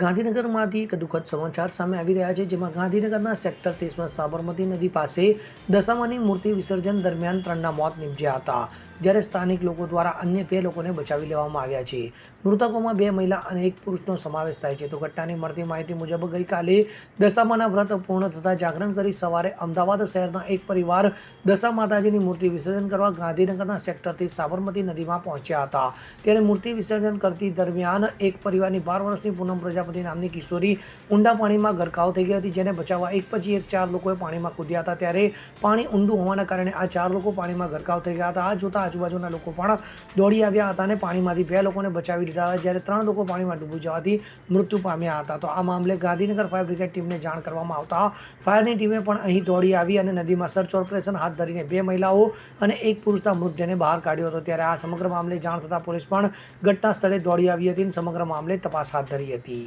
ગાંધીનગરમાંથી એક દુઃખદ સમાચાર સામે આવી રહ્યા છે, જેમાં ગાંધીનગરના સેક્ટર ત્રીસમાં સાબરમતી નદી પાસે દશામાની મૂર્તિ વિસર્જન દરમિયાન ત્રણના મોત નીપજ્યા હતા, જ્યારે સ્થાનિક લોકો દ્વારા અન્ય બે લોકોને બચાવી લેવામાં આવ્યા છે. મૃતકોમાં બે મહિલા અને એક પુરુષનો સમાવેશ થાય છે. તો ઘટનાની મળતી માહિતી મુજબ ગઈકાલે દશામાના વ્રત પૂર્ણ થતાં જાગરણ કરી સવારે અમદાવાદ શહેરના એક પરિવાર દશા માતાજીની મૂર્તિ વિસર્જન કરવા ગાંધીનગરના સેક્ટરથી સાબરમતી નદીમાં પહોંચ્યા હતા. ત્યારે મૂર્તિ વિસર્જન કરતી દરમિયાન એક પરિવારની બાર વર્ષની પૂનમ પ્રજાપતિ નામની કિશોરી ઊંડા પાણીમાં ગરકાવ થઈ ગઈ હતી, જેને બચાવવા એક પછી એક ચાર લોકોએ પાણીમાં કૂદ્યા હતા. ત્યારે પાણી ઊંડું હોવાના કારણે આ ચાર લોકો પાણીમાં ગરકાવ થઈ ગયા હતા. આ જોતા આજુબાજુના લોકો પણ દોડી આવ્યા હતા અને પાણીમાંથી બે લોકોને બચાવી લીધા હતા, જ્યારે ત્રણ લોકો પાણીમાં ડૂબી જવાથી મૃત્યુ પામ્યા હતા. તો આ મામલે ગાંધીનગર ફાયર બ્રિગેડ ટીમને જાણ કરવામાં આવતા ફાયરની ટીમે પણ અહીં દોડી આવી અને નદીમાં સર્ચ ઓપરેશન હાથ ધરીને બે મહિલાઓ અને એક પુરુષના મૃતદેહને બહાર કાઢ્યો હતો. ત્યારે આ સમગ્ર મામલે જાણ થતાં પોલીસ પણ ઘટના સ્થળે દોડી આવી હતી અને સમગ્ર મામલે તપાસ હાથ ધરી હતી.